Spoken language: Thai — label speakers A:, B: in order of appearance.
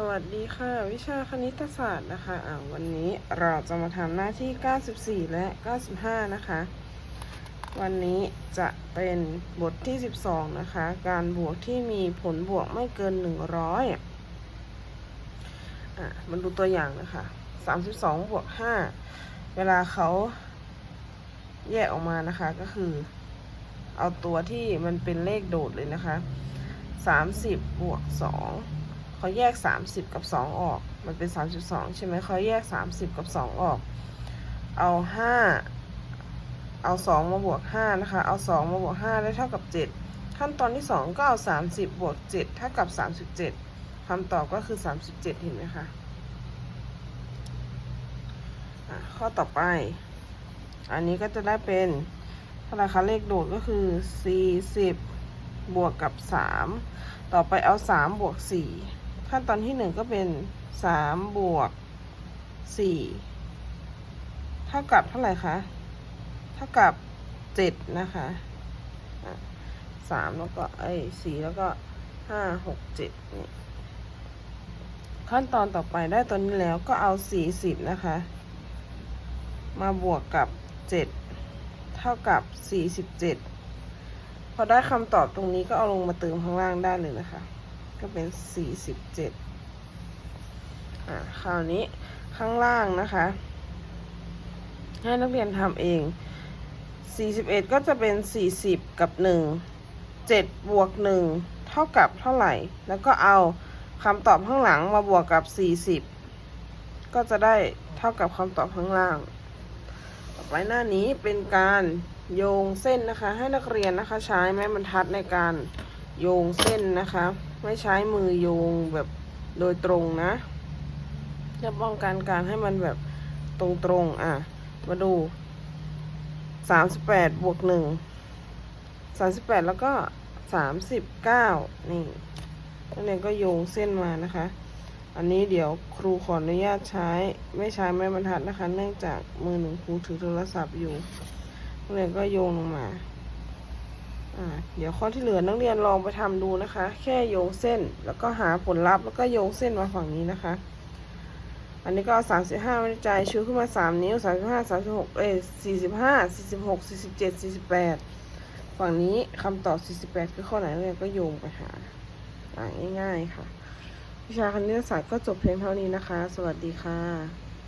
A: สวัสดีค่ะ วิชาคณิตศาสตร์นะคะอ่าวันนี้เราจะมาทำหน้าที่ 94 และ 95 นะคะ วันนี้จะเป็นบทที่ 12 นะคะ การบวกที่มีผลบวกไม่เกิน 100อะมาดูตัวอย่างนะคะ 32 บวก 5 เวลาเขาแยกออกมานะคะก็คือ เอาตัวที่มันเป็นเลขโดดเลยนะคะ 30 บวก 2 เขาแยก 30 กับ 2 ออก มันเป็น 32 ใช่ไหมเขาแยก 30 กับ 2 ออก เอา 5 เอา 2 มาบวก 5 นะคะ เอา 2 มาบวก 5 ได้เท่ากับ 7 ขั้นตอนที่ 2 ก็เอา 30 บวก 7 เท่ากับ 37 คำตอบก็คือ 37 เห็นไหมคะะข้อต่อไป อันนี้ก็จะได้เป็นเท่าไหร่คะเลขโดดก็คือ 40 บวกกับ 3 ต่อไปเอา 3 บวก 4 ขั้นตอนที่1ก็เป็น3บวก4เท่ากับเท่าไหร่คะ เท่ากับ7นะคะอะ3แล้วก็ไอ้4แล้วก็5 6 7นี่ขั้นตอนต่อไปได้ตัวนี้แล้วก็เอา40นะคะ มาบวกกับ7เท่ากับ47พอได้คำตอบตรงนี้ก็เอาลงมาเติมข้างล่างได้เลยนะคะ ก็เป็น47อ่าคราวนี้ข้างล่างนะคะ ให้นักเรียนทำเอง41ก็จะเป็น40กับ1 7บวก1เท่ากับเท่าไหร่ แล้วก็เอาคำตอบข้างหลังมาบวกกับ40ก็จะได้เท่ากับคำตอบข้างล่าง ต่อไปหน้านี้เป็นการโยงเส้นนะคะ ให้นักเรียนนะคะใช้ไม้บรรทัดในการโยงเส้นนะคะ ไม่ใช้มือโยงแบบโดยตรงนะ จะป้องกันการให้มันแบบตรงๆ อะ มาดูสามสิบแปดบวกหนึ่งสามสิบแปดแล้วก็สามสิบเก้านี่นักเรียนก็โยงเส้นมานะคะ อันนี้เดี๋ยวครูขออนุญาตใช้ ไม่ใช้ไม้บรรทัดนะคะ เนื่องจากมือหนึ่งครูถือโทรศัพท์อยู่นักเรียนก็โยงลงมาอ่า เดี๋ยวข้อที่เหลือนักเรียนลองไปทำดูนะคะ แค่โยงเส้นแล้วก็หาผลลัพธ์แล้วก็โยงเส้นมาฝั่งนี้นะคะ อันนี้ก็สามสิบห้าวิจัยชูขึ้นมาสามนิ้วสามสิบห้าสามสิบหกเอ้สี่สิบห้าสี่สิบหกสี่สิบเจ็ดสี่สิบแปดฝั่งนี้คำตอบสี่สิบแปดคือข้อไหนนักเรียนก็โยงไปหาอ่าง่ายๆค่ะ วิชาคณิตศาสตร์ก็จบเพียงเท่านี้นะคะ สวัสดีค่ะ